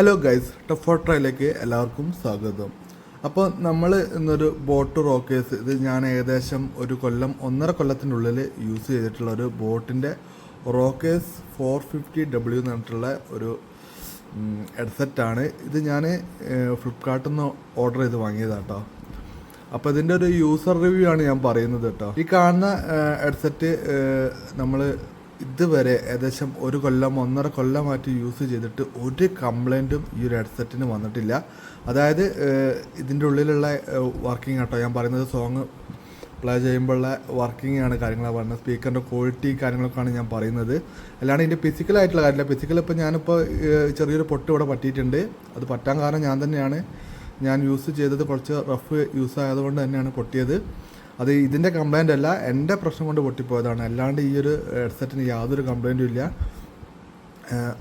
Hello guys tough ട്രയിലേക്ക് എല്ലാവർക്കും സ്വാഗതം. അപ്പോൾ നമ്മൾ ഇന്നൊരു ബോട്ട് റോക്കേഴ്സ് ഇത് ഞാൻ ഏകദേശം ഒരു കൊല്ലം ഒന്നര കൊല്ലത്തിനുള്ളിൽ യൂസ് ചെയ്തിട്ടുള്ള ഒരു ബോട്ടിന്റെ റോക്കേഴ്സ് ഫോർ ഫിഫ്റ്റി ഡബ്ല്യു എന്ന് പറഞ്ഞിട്ടുള്ള ഒരു ഹെഡ്സെറ്റാണ് ഇത് ഞാൻ ഫ്ലിപ്പ്കാർട്ടിൽ നിന്ന് ഓർഡർ ചെയ്ത് വാങ്ങിയതാണ് കേട്ടോ അപ്പോൾ ഇതിന്റെ ഒരു യൂസർ റിവ്യൂ ആണ് ഞാൻ പറയുന്നത് കേട്ടോ ഈ കാണുന്ന ഹെഡ്സെറ്റ് നമ്മൾ ഇതുവരെ ഏകദേശം ഒരു കൊല്ലം ഒന്നര കൊല്ലമായിട്ട് യൂസ് ചെയ്തിട്ട് ഒരു കംപ്ലൈന്റും ഈ ഒരു ഹെഡ്സെറ്റിന് വന്നിട്ടില്ല. അതായത് ഇതിന്റെ ഉള്ളിലുള്ള വർക്കിംഗ് കേട്ടോ ഞാൻ പറയുന്നത് സോങ് പ്ലേ ചെയ്യുമ്പോഴുള്ള വർക്കിംഗ് ആണ് കാര്യങ്ങളാണ് പറയുന്നത് സ്പീക്കറിന്റെ ക്വാളിറ്റി കാര്യങ്ങളൊക്കെയാണ് ഞാൻ പറയുന്നത്. അല്ലാണ്ട് ഇതിന്റെ ഫിസിക്കലായിട്ടുള്ള കാര്യമില്ല. ഫിസിക്കൽ ഇപ്പോൾ ഞാനിപ്പോൾ ചെറിയൊരു പൊട്ട് ഇവിടെ പറ്റിയിട്ടുണ്ട്. അത് പറ്റാൻ കാരണം ഞാൻ തന്നെയാണ്. ഞാൻ യൂസ് ചെയ്തത് കുറച്ച് റഫ് യൂസ് ആയതുകൊണ്ട് തന്നെയാണ് പൊട്ടിയത്. അത് ഇതിന്റെ കംപ്ലൈന്റ് അല്ല എന്റെ പ്രശ്നം കൊണ്ട് പൊട്ടിപ്പോയതാണ്. അല്ലാണ്ട് ഈ ഒരു ഹെഡ്സെറ്റിന് യാതൊരു കംപ്ലൈന്റും ഇല്ല.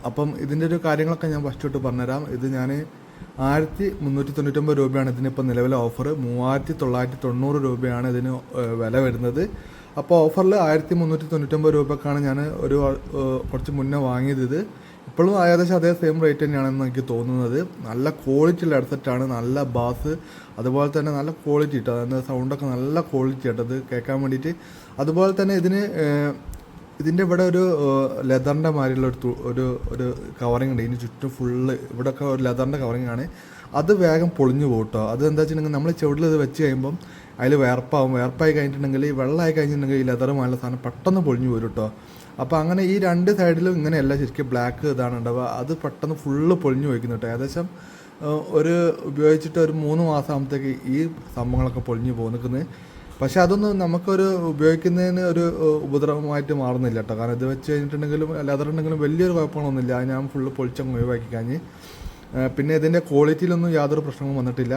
അപ്പം ഇതിന്റെ ഒരു കാര്യങ്ങളൊക്കെ ഞാൻ ഫസ്റ്റ് തൊട്ട് പറഞ്ഞുതരാം. ഇത് ഞാൻ ആയിരത്തി മുന്നൂറ്റി തൊണ്ണൂറ്റൊമ്പത് രൂപയാണ് ഇതിനിപ്പോൾ നിലവിലെ ഓഫർ മൂവായിരത്തി തൊള്ളായിരത്തി തൊണ്ണൂറ് രൂപയാണ് ഇതിന് വില വരുന്നത്. അപ്പോൾ ഓഫറിൽ ആയിരത്തി മുന്നൂറ്റി തൊണ്ണൂറ്റൊമ്പത് രൂപക്കാണ് ഞാൻ ഒരു കുറച്ച് മുന്നേ വാങ്ങിയത് ഇപ്പോഴും ഏകദേശം അതേ സെയിം റേറ്റ് തന്നെയാണെന്ന് എനിക്ക് തോന്നുന്നത്. നല്ല ക്വാളിറ്റി ഉള്ള ഹെഡ്സെറ്റാണ് നല്ല ബാസ് അതുപോലെ തന്നെ നല്ല ക്വാളിറ്റി കിട്ടും അതായത് സൗണ്ടൊക്കെ നല്ല ക്വാളിറ്റി ഇട്ടത് കേൾക്കാൻ വേണ്ടിയിട്ട്. അതുപോലെ തന്നെ ഇതിന് ഇതിന്റെ ഇവിടെ ഒരു ലെതറിന്റെ മാതിരിയുള്ള ഒരു ഒരു ഒരു കവറിങ് ഉണ്ട്. ഇതിന് ചുറ്റും ഫുള്ള് ഇവിടെയൊക്കെ ഒരു ലെതറിന്റെ കവറിങ് ആണ്. അത് വേഗം പൊളിഞ്ഞു പോട്ടോ അത് എന്താ വെച്ചിട്ടുണ്ടെങ്കിൽ നമ്മൾ ചെവിടിൽ ഇത് വെച്ച് കഴിയുമ്പം അതിൽ വേർപ്പാവും. വേർപ്പായി കഴിഞ്ഞിട്ടുണ്ടെങ്കിൽ വെള്ളമായി കഴിഞ്ഞിട്ടുണ്ടെങ്കിൽ ഈ ലെതർ മാനുള്ള സാധനം പെട്ടെന്ന് പൊളിഞ്ഞു പോരും കേട്ടോ അപ്പോൾ അങ്ങനെ ഈ രണ്ട് സൈഡിലും ഇങ്ങനെയല്ല ശരിക്കും ബ്ലാക്ക് ഇതാണ് ഉണ്ടാവുക. അത് പെട്ടെന്ന് ഫുള്ള് പൊളിഞ്ഞു പോയിക്കുന്നു കേട്ടോ. ഏകദേശം ഒരു ഉപയോഗിച്ചിട്ട് ഒരു മൂന്ന് മാസം ആകുമ്പോഴത്തേക്ക് ഈ സംഭവങ്ങളൊക്കെ പൊളിഞ്ഞു പോകുന്നത് പക്ഷേ അതൊന്നും നമുക്കൊരു ഉപയോഗിക്കുന്നതിന് ഒരു ഉപദ്രവമായിട്ട് മാറുന്നില്ല കേട്ടോ. കാരണം ഇത് വെച്ച് കഴിഞ്ഞിട്ടുണ്ടെങ്കിലും ലെതർ ഉണ്ടെങ്കിലും വലിയൊരു കുഴപ്പങ്ങളൊന്നുമില്ല. ഞാൻ ഫുള്ള് പൊളിച്ചങ്ങ് ഒഴിവാക്കി കഴിഞ്ഞ്. പിന്നെ ഇതിന്റെ ക്വാളിറ്റിയിലൊന്നും യാതൊരു പ്രശ്നവും വന്നിട്ടില്ല.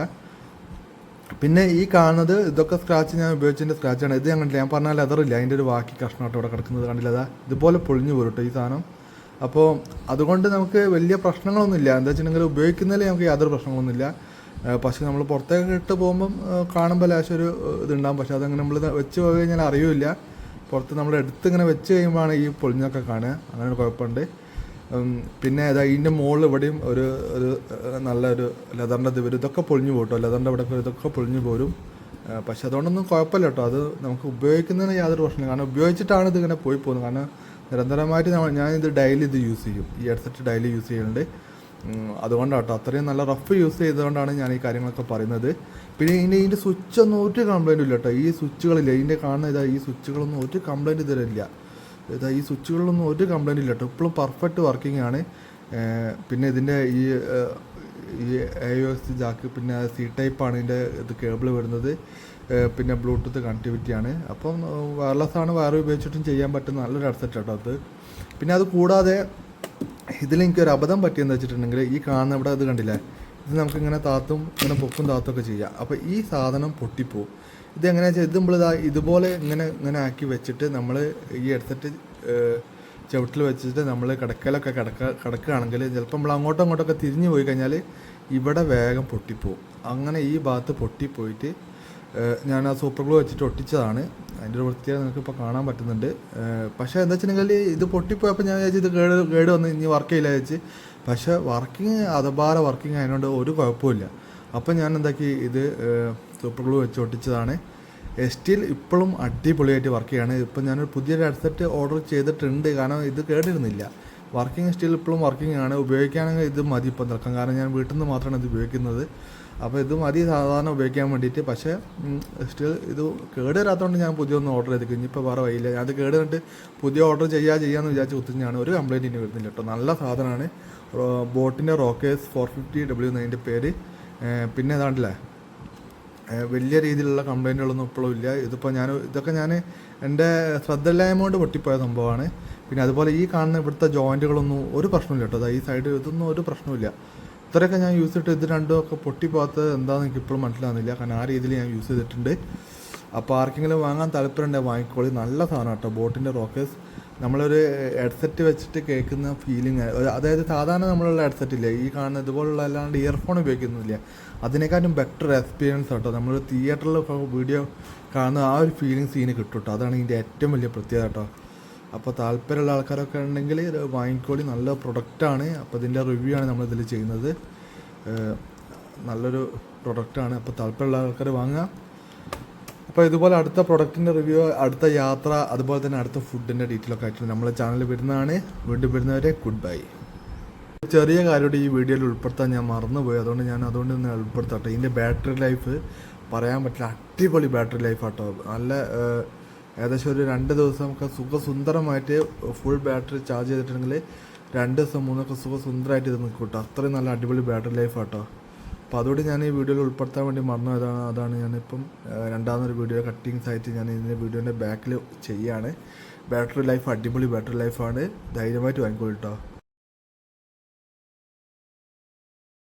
പിന്നെ ഈ കാണുന്നത് ഇതൊക്കെ സ്ക്രാച്ച് ഞാൻ ഉപയോഗിച്ചതിന്റെ സ്ക്രാച്ചാണ് ഇത് ഞാൻ കണ്ടില്ല? ഞാൻ പറഞ്ഞാൽ ലെതറില്ല അതിന്റെ ഒരു ബാക്കി കഷ്ണമായിട്ട് ഇവിടെ കിടക്കുന്നത് കണ്ടില്ല? അതാ ഇതുപോലെ പൊളിഞ്ഞു പോരും ഈ സാധനം. അപ്പോൾ അതുകൊണ്ട് നമുക്ക് വലിയ പ്രശ്നങ്ങളൊന്നുമില്ല എന്താ വെച്ചിട്ടുണ്ടെങ്കിൽ ഉപയോഗിക്കുന്നതിൽ നമുക്ക് യാതൊരു പ്രശ്നങ്ങളൊന്നുമില്ല പക്ഷേ നമ്മൾ പുറത്തേക്ക് ഇട്ട് പോകുമ്പം കാണുമ്പോൾ ലാശം ഒരു ഇതുണ്ടാകും പക്ഷേ അതങ്ങനെ നമ്മൾ വെച്ച് പോയി കഴിഞ്ഞാൽ അറിയില്ല. പുറത്ത് നമ്മൾ എടുത്ത് ഇങ്ങനെ വെച്ച് കഴിയുമ്പോഴാണ് ഈ പൊളിഞ്ഞൊക്കെ കാണുക. അങ്ങനെ കുഴപ്പമുണ്ട്. പിന്നെ അതാ ഇതിന്റെ മുകളിൽ ഇവിടെയും ഒരു ഒരു നല്ലൊരു ലെതറിന്റെ ഇവർ ഇതൊക്കെ പൊളിഞ്ഞു പോട്ടോ ലെതറിന്റെ ഇവിടെ ഇതൊക്കെ പൊളിഞ്ഞു പോരും. പക്ഷെ അതുകൊണ്ടൊന്നും കുഴപ്പമില്ല കേട്ടോ അത് നമുക്ക് ഉപയോഗിക്കുന്നതിന് യാതൊരു പ്രശ്നമില്ല. കാരണം ഉപയോഗിച്ചിട്ടാണ് ഇത് ഇങ്ങനെ പോയി പോകുന്നത്. കാരണം നിരന്തരമായിട്ട് നമ്മൾ- ഞാനിത് ഡെയിലി ഇത് യൂസ് ചെയ്യും. ഈ ഹെഡ്സെറ്റ് ഡെയിലി യൂസ് ചെയ്യുന്നുണ്ട് അതുകൊണ്ടാണ് കേട്ടോ അത്രയും നല്ല റഫ് യൂസ് ചെയ്തുകൊണ്ടാണ് ഞാൻ ഈ കാര്യങ്ങളൊക്കെ പറയുന്നത്. പിന്നെ ഇതിന്റെ ഇതിന്റെ സ്വിച്ച് ഒന്നും ഒരു കംപ്ലൈന്റും ഇല്ല കേട്ടോ ഈ സ്വിച്ചുകളില്ല ഇതിന്റെ കാണുന്ന ഇതാ ഈ സ്വിച്ചുകളൊന്നും ഒരു കംപ്ലൈന്റ് ഇതുവരെ ഇല്ല. ഇതാ ഈ സ്വിച്ചുകളിലൊന്നും ഒരു കംപ്ലൈന്റ് ഇല്ല കേട്ടോ. ഇപ്പോഴും പെർഫെക്റ്റ് വർക്കിംഗ് ആണ്. പിന്നെ ഇതിന്റെ ഈ ഈ എ ഒ എസ് ജാക്ക് പിന്നെ സി ടൈപ്പാണ് ഇതിന്റെ ഇത് കേബിൾ വരുന്നത്. പിന്നെ ബ്ലൂടൂത്ത് കണക്ടിവിറ്റിയാണ് അപ്പം വയർലെസ് ആണ് വയർ ഉപയോഗിച്ചിട്ടും ചെയ്യാൻ പറ്റുന്ന നല്ലൊരു ഹെഡ്സെറ്റ് കേട്ടോ അത്. പിന്നെ അത് കൂടാതെ ഇതിൽ എനിക്കൊരു അബദ്ധം പറ്റിയെന്ന് വെച്ചിട്ടുണ്ടെങ്കിൽ ഈ കാണുന്ന ഇവിടെ അത് കണ്ടില്ലേ? ഇത് നമുക്കിങ്ങനെ താത്തും ഇങ്ങനെ പൊക്കും താത്തും ഒക്കെ ചെയ്യാം. അപ്പോൾ ഈ സാധനം പൊട്ടിപ്പോവും. ഇത് എങ്ങനെയാ വെച്ചാൽ ഇത് നമ്മൾ ഇതുപോലെ ഇങ്ങനെ ഇങ്ങനെ ആക്കി വെച്ചിട്ട് നമ്മൾ ഈ എടുത്തിട്ട് ചവിട്ടിൽ വെച്ചിട്ട് നമ്മൾ കിടക്കലൊക്കെ കിടക്ക കിടക്കുകയാണെങ്കിൽ ചിലപ്പോൾ നമ്മൾ അങ്ങോട്ടും അങ്ങോട്ടൊക്കെ തിരിഞ്ഞു പോയി കഴിഞ്ഞാൽ ഇവിടെ വേഗം പൊട്ടിപ്പോവും. അങ്ങനെ ഈ ഭാഗത്ത് പൊട്ടിപ്പോയിട്ട് ഞാൻ ആ സൂപ്പർ ഗ്ലൂ വെച്ചിട്ട് ഒട്ടിച്ചതാണ്. അതിന്റെ ഒരു വൃത്തിയായി നിങ്ങൾക്ക് ഇപ്പോൾ കാണാൻ പറ്റുന്നുണ്ട്. പക്ഷേ എന്താ വെച്ചിട്ടുണ്ടെങ്കിൽ ഇത് പൊട്ടിപ്പോയപ്പോൾ ഞാൻ വിചാരിച്ചു ഇത് കേട് കേട് വന്ന് ഇനി വർക്ക് ചെയ്യില്ല വെച്ച് പക്ഷേ വർക്കിംഗ് അതപാര വർക്കിംഗ് ആയതുകൊണ്ട് ഒരു കുഴപ്പമില്ല അപ്പം ഞാൻ എന്താക്കി ഇത് സൂപ്പർ ഗ്ലൂ വെച്ച് ഒട്ടിച്ചതാണ്. സ്റ്റിൽ ഇപ്പോഴും അടിപൊളിയായിട്ട് വർക്ക് ചെയ്യാണ്. ഇപ്പം ഞാനൊരു പുതിയൊരു ഹെഡ്സെറ്റ് ഓർഡർ ചെയ്തിട്ടുണ്ട്. കാരണം ഇത് കേട്ടിരുന്നില്ല. വർക്കിംഗ് സ്റ്റിൽ ഇപ്പോഴും വർക്കിംഗ് ആണ്. ഉപയോഗിക്കുകയാണെങ്കിൽ ഇത് മതി ഇപ്പം നിൽക്കാം കാരണം ഞാൻ വീട്ടിൽ നിന്ന് മാത്രമാണ് ഇത് ഉപയോഗിക്കുന്നത്. അപ്പോൾ ഇത് മതി. സാധാരണ ഉപയോഗിക്കാൻ വേണ്ടിയിട്ട്. പക്ഷേ സ്റ്റിൽ ഇത് കേട് വരാത്തതുകൊണ്ട് ഞാൻ പുതിയ ഒന്ന് ഓർഡർ ചെയ്തിരിക്കും ഇപ്പോൾ വേറെ വയ്യില്ല ഞാൻ അത് കേട് പുതിയ ഓർഡർ ചെയ്യാ ചെയ്യാമെന്ന് വിചാരിച്ച് കുത്തിഞ്ഞാണ്. ഒരു കംപ്ലൈന്റ് ഇനി വരുന്നില്ല കേട്ടോ. നല്ല സാധനമാണ്. ബോട്ടിന്റെ റോക്കേഴ്സ് ഫോർ ഫിഫ്റ്റി ഡബ്ല്യു എന്നതിന്റെ പേര്. ഏർ പിന്നെ ഏതാണ്ടല്ലേ? വലിയ രീതിയിലുള്ള കംപ്ലൈന്റുകളൊന്നും ഇപ്പോഴും ഇല്ല. ഇതിപ്പോൾ ഞാൻ ഇതൊക്കെ ഞാൻ എന്റെ ശ്രദ്ധയില്ലായ്മ കൊണ്ട് പൊട്ടിപ്പോയ സംഭവമാണ്. പിന്നെ അതുപോലെ ഈ കാണുന്ന ഇവിടുത്തെ ജോയിന്റുകളൊന്നും ഒരു പ്രശ്നമില്ല കേട്ടോ. ഈ സൈഡ് ഇതൊന്നും ഒരു പ്രശ്നമില്ല ഇത്രയൊക്കെ ഞാൻ യൂസ് ചെയ്തിട്ട് ഇത് രണ്ടും ഒക്കെ പൊട്ടിപ്പോകാത്തത് എന്താണെന്ന് എനിക്ക് ഇപ്പോഴും മനസ്സിലാകുന്നില്ല. കാരണം ആ രീതിയിൽ ഞാൻ യൂസ് ചെയ്തിട്ടുണ്ട്. അപ്പോൾ ആർക്കെങ്കിലും വാങ്ങാൻ താല്പര്യം ഉണ്ടെങ്കിൽ വാങ്ങിക്കോളി. നല്ല സാധനം കേട്ടോ. ബോട്ടിന്റെ റോക്കേഴ്സ് നമ്മളൊരു ഹെഡ്സെറ്റ് വെച്ചിട്ട് കേൾക്കുന്ന ഫീലിംഗ് അതായത് സാധാരണ നമ്മളുള്ള ഹെഡ്സെറ്റ് ഇല്ലേ? ഈ കാണുന്ന ഇതുപോലുള്ള അല്ലാണ്ട് ഇയർഫോൺ ഉപയോഗിക്കുന്നില്ല. അതിനേക്കാളും ബെറ്റർ എക്സ്പീരിയൻസ് കേട്ടോ നമ്മൾ തിയേറ്ററിൽ വീഡിയോ കാണുന്ന ആ ഒരു ഫീലിംഗ് സീന് കിട്ടും കേട്ടോ അതാണ് ഇതിന്റെ ഏറ്റവും വലിയ പ്രത്യേകത കേട്ടോ അപ്പോൾ താല്പര്യമുള്ള ആൾക്കാരൊക്കെ ഉണ്ടെങ്കിൽ ഇത് വാങ്ങിക്കോളി നല്ല പ്രൊഡക്റ്റാണ് അപ്പോൾ ഇതിന്റെ റിവ്യൂ ആണ് നമ്മളിതിൽ ചെയ്യുന്നത്. നല്ലൊരു പ്രൊഡക്റ്റാണ് അപ്പോൾ താല്പര്യമുള്ള ആൾക്കാർ വാങ്ങുക. അപ്പോൾ ഇതുപോലെ അടുത്ത പ്രൊഡക്റ്റിന്റെ റിവ്യൂ അടുത്ത യാത്ര അതുപോലെ തന്നെ അടുത്ത ഫുഡിന്റെ ഡീറ്റെയിൽ ഒക്കെ ആയിട്ട് നമ്മളെ ചാനൽ വരുന്നതാണ്. വീണ്ടും വരുന്നവരെ ഗുഡ് ബൈ ചെറിയ കാര്യമായിട്ട് ഈ വീഡിയോയിൽ ഉൾപ്പെടുത്താൻ ഞാൻ മറന്നുപോയി. അതുകൊണ്ട് ഞാൻ അതുകൊണ്ട് ഒന്ന് ഉൾപ്പെടുത്തട്ടെ ഇതിന്റെ ബാറ്ററി ലൈഫ് പറയാൻ പറ്റില്ല. അടിപൊളി ബാറ്ററി ലൈഫ് ആട്ടോ. നല്ല ഏകദേശം ഒരു രണ്ട് ദിവസം ഒക്കെ സുഖസുന്ദരമായിട്ട് ഫുൾ ബാറ്ററി ചാർജ് ചെയ്തിട്ടുണ്ടെങ്കിൽ രണ്ട് ദിവസം മൂന്നൊക്കെ സുഖസുന്ദരമായിട്ട് ഇത് നിൽക്കും കേട്ടോ. അത്രയും നല്ല അടിപൊളി ബാറ്ററി ലൈഫ് ആട്ടോ. അപ്പോൾ അതുകൊണ്ട് ഞാൻ ഈ വീഡിയോയിൽ ഉൾപ്പെടുത്താൻ വേണ്ടി മറന്നു. അതാണ് അതാണ് ഞാനിപ്പം രണ്ടാമതൊരു വീഡിയോ കട്ടിങ് ആയിട്ട് ഞാൻ ഇതിന്റെ വീഡിയോന്റെ ബാക്കിൽ ചെയ്യാണ്. ബാറ്ററി ലൈഫ് അടിപൊളി ബാറ്ററി ലൈഫാണ് ധൈര്യമായിട്ട് വാങ്ങിക്കോളൂ കേട്ടോ